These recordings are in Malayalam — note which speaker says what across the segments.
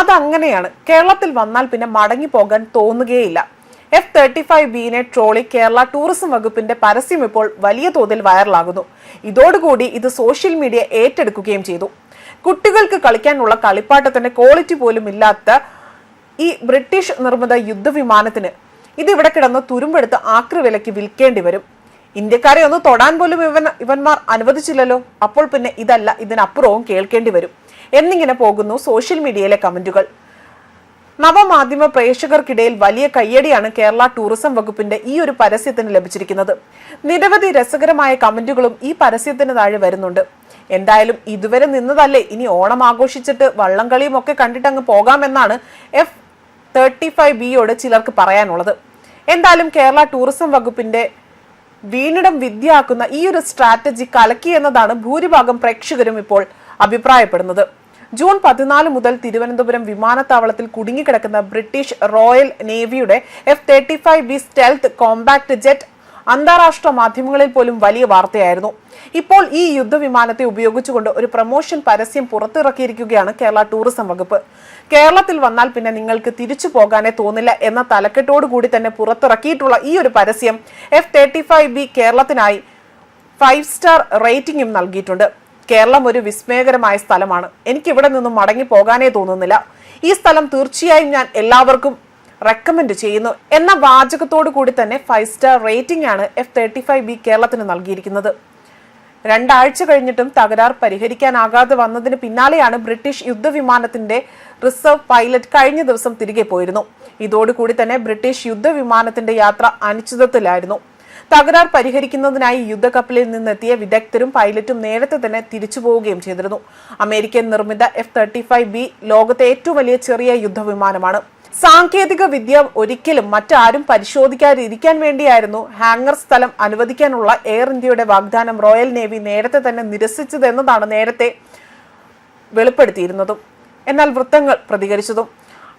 Speaker 1: അതങ്ങനെയാണ്. കേരളത്തിൽ വന്നാൽ പിന്നെ മടങ്ങി പോകാൻ തോന്നുകയില്ല. എഫ് തേർട്ടി ഫൈവ് ബിനെ ട്രോളി കേരള ടൂറിസം വകുപ്പിന്റെ പരസ്യം ഇപ്പോൾ വലിയ തോതിൽ വൈറലാകുന്നു. ഇതോടുകൂടി ഇത് സോഷ്യൽ മീഡിയ ഏറ്റെടുക്കുകയും ചെയ്തു. കുട്ടികൾക്ക് കളിക്കാനുള്ള കളിപ്പാട്ടത്തിന്റെ ക്വാളിറ്റി പോലും ഇല്ലാത്ത ഈ ബ്രിട്ടീഷ് നിർമ്മിത യുദ്ധവിമാനത്തിന് ഇത് ഇവിടെ കിടന്ന് തുരുമ്പെടുത്ത് ആക്രിവിലയ്ക്ക് വിൽക്കേണ്ടി വരും. ഇന്ത്യക്കാരെ ഒന്ന് തൊടാൻ പോലും ഇവൻ ഇവന്മാർ അനുവദിച്ചില്ലല്ലോ. അപ്പോൾ പിന്നെ ഇതല്ല ഇതിനപ്പുറവും കേൾക്കേണ്ടി വരും. എന്നിങ്ങനെ പോകുന്നു സോഷ്യൽ മീഡിയയിലെ കമന്റുകൾ. നവമാധ്യമ പ്രേക്ഷകർക്കിടയിൽ വലിയ കയ്യടിയാണ് കേരള ടൂറിസം വകുപ്പിന്റെ ഈ ഒരു പരസ്യത്തിന് ലഭിച്ചിരിക്കുന്നത്. നിരവധി രസകരമായ കമന്റുകളും ഈ പരസ്യത്തിന് താഴെ വരുന്നുണ്ട്. എന്തായാലും ഇതുവരെ നിന്നതല്ലേ? ഇനി ഓണം ആഘോഷിച്ചിട്ട് വള്ളംകളിയും ഒക്കെ കണ്ടിട്ട് അങ്ങ് പോകാമെന്നാണ് എഫ് തേർട്ടി ഫൈവ് ബിയോട് ചിലർക്ക് പറയാനുള്ളത്. എന്തായാലും കേരള ടൂറിസം വകുപ്പിന്റെ വീണിടം വിദ്യയാക്കുന്ന ഈ ഒരു സ്ട്രാറ്റജി കലക്കി എന്നതാണ് ഭൂരിഭാഗം പ്രേക്ഷകരും ഇപ്പോൾ അഭിപ്രായപ്പെടുന്നത്. ജൂൺ പതിനാല് മുതൽ തിരുവനന്തപുരം വിമാനത്താവളത്തിൽ കുടുങ്ങിക്കിടക്കുന്ന British royal നേവിയുടെ F thirty five B stealth compact jet അന്താരാഷ്ട്ര മാധ്യമങ്ങളിൽ പോലും വലിയ വാർത്തയായിരുന്നു. ഇപ്പോൾ ഈ യുദ്ധവിമാനത്തെ ഉപയോഗിച്ചുകൊണ്ട് ഒരു പ്രൊമോഷൻ പരസ്യം പുറത്തിറക്കിയിരിക്കുകയാണ് കേരള ടൂറിസം വകുപ്പ്. കേരളത്തിൽ വന്നാൽ പിന്നെ നിങ്ങൾക്ക് തിരിച്ചു പോകാനേ തോന്നില്ല എന്ന തലക്കെട്ടോടുകൂടി തന്നെ പുറത്തിറക്കിയിട്ടുള്ള ഈ ഒരു പരസ്യം എഫ് തേർട്ടി ഫൈവ് ബി കേരളത്തിനായി ഫൈവ് സ്റ്റാർ റേറ്റിംഗും നൽകിയിട്ടുണ്ട്. കേരളം ഒരു വിസ്മയകരമായ സ്ഥലമാണ്. എനിക്ക് ഇവിടെ നിന്നും മടങ്ങി പോകാനേ തോന്നുന്നില്ല. ഈ സ്ഥലം തീർച്ചയായും ഞാൻ എല്ലാവർക്കും റെക്കമെൻഡ് ചെയ്യുന്നു. എന്ന വാചകത്തോടു കൂടി തന്നെ ഫൈവ് സ്റ്റാർ റേറ്റിംഗ് ആണ് എഫ് തേർട്ടി ഫൈവ് ബി കേരളത്തിന് നൽകിയിരിക്കുന്നത്. രണ്ടാഴ്ച കഴിഞ്ഞിട്ടും തകരാർ പരിഹരിക്കാനാകാതെ വന്നതിന് പിന്നാലെയാണ് ബ്രിട്ടീഷ് യുദ്ധവിമാനത്തിന്റെ റിസർവ് പൈലറ്റ് കഴിഞ്ഞ ദിവസം തിരികെ പോയിരുന്നു. ഇതോടുകൂടി തന്നെ ബ്രിട്ടീഷ് യുദ്ധവിമാനത്തിന്റെ യാത്ര അനിശ്ചിതത്വത്തിലായിരുന്നു തകരാർ പരിഹരിക്കുന്നതിനായി യുദ്ധക്കപ്പലിൽ നിന്നെത്തിയ വിദഗ്ധരും പൈലറ്റും നേരത്തെ തന്നെ തിരിച്ചു പോവുകയും ചെയ്തിരുന്നു. അമേരിക്കൻ നിർമ്മിത എഫ് തേർട്ടി ഫൈവ് ബി ലോകത്തെ ഏറ്റവും വലിയ ചെറിയ യുദ്ധവിമാനമാണ്. സാങ്കേതിക വിദ്യ ഒരിക്കലും മറ്റാരും പരിശോധിക്കാതിരിക്കാൻ വേണ്ടിയായിരുന്നു ഹാങ്ങർ സ്ഥലം അനുവദിക്കാനുള്ള എയർ ഇന്ത്യയുടെ വാഗ്ദാനം റോയൽ നേവി നേരത്തെ തന്നെ നിരസിച്ചതെന്നതാണ് നേരത്തെ വെളിപ്പെടുത്തിയിരുന്നതും. എന്നാൽ വൃത്തങ്ങൾ പ്രതികരിച്ചതും.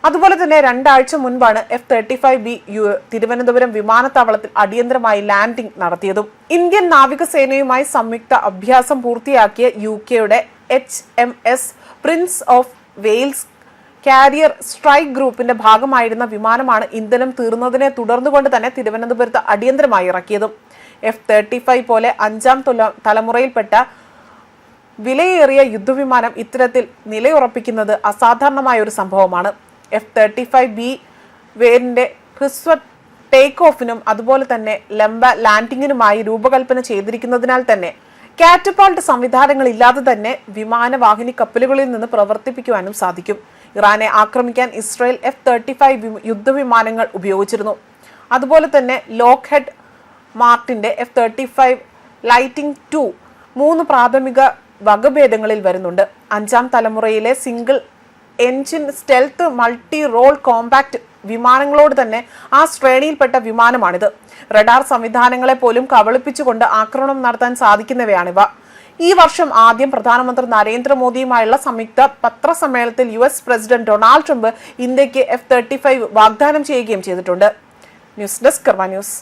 Speaker 1: അതുപോലെ തന്നെ രണ്ടാഴ്ച മുൻപാണ് എഫ് തേർട്ടി ഫൈവ് ബി യു തിരുവനന്തപുരം വിമാനത്താവളത്തിൽ അടിയന്തരമായി ലാൻഡിംഗ് നടത്തിയതും. ഇന്ത്യൻ നാവികസേനയുമായി സംയുക്ത അഭ്യാസം പൂർത്തിയാക്കിയ യു കെയുടെ H M S Prince of Wales carrier strike ഗ്രൂപ്പിന്റെ ഭാഗമായിരുന്ന വിമാനമാണ് ഇന്ധനം തീർന്നതിനെ തുടർന്നുകൊണ്ട് തന്നെ തിരുവനന്തപുരത്ത് അടിയന്തരമായി ഇറക്കിയതും. എഫ് തേർട്ടി ഫൈവ് പോലെ അഞ്ചാം തലമുറയിൽപ്പെട്ട വിലയേറിയ യുദ്ധവിമാനം ഇത്തരത്തിൽ നിലയുറപ്പിക്കുന്നത് അസാധാരണമായ ഒരു സംഭവമാണ്. എഫ് തേർട്ടി ഫൈവ് ബി വേരിന്റെ ഹ്രസ്വ ടേക്ക് ഓഫിനും അതുപോലെ തന്നെ ലംബ ലാൻഡിങ്ങിനുമായി രൂപകൽപ്പന ചെയ്തിരിക്കുന്നതിനാൽ തന്നെ കാറ്റപ്പാൾട്ട് സംവിധാനങ്ങൾ ഇല്ലാതെ തന്നെ വിമാനവാഹിനി കപ്പലുകളിൽ നിന്ന് പ്രവർത്തിപ്പിക്കുവാനും സാധിക്കും. ഇറാനെ ആക്രമിക്കാൻ ഇസ്രായേൽ എഫ് തേർട്ടി ഫൈവ് യുദ്ധവിമാനങ്ങൾ ഉപയോഗിച്ചിരുന്നു. അതുപോലെ തന്നെ Lockheed മാർട്ടിന്റെ F thirty five lightning two മൂന്ന് പ്രാഥമിക വകഭേദങ്ങളിൽ വരുന്നുണ്ട്. അഞ്ചാം തലമുറയിലെ single engine stealth multi role compact വിമാനങ്ങളോട് തന്നെ ആ ശ്രേണിയിൽപ്പെട്ട വിമാനമാണിത്. റഡാർ സംവിധാനങ്ങളെ പോലും കബളിപ്പിച്ചുകൊണ്ട് ആക്രമണം നടത്താൻ സാധിക്കുന്നവയാണിവ. ഈ വർഷം ആദ്യം പ്രധാനമന്ത്രി നരേന്ദ്രമോദിയുമായുള്ള സംയുക്ത പത്രസമ്മേളനത്തിൽ U S president Donald Trump ഇന്ത്യയ്ക്ക് എഫ് തേർട്ടി ഫൈവ് വാഗ്ദാനം ചെയ്യുകയും ചെയ്തിട്ടുണ്ട്. News desk Karma news.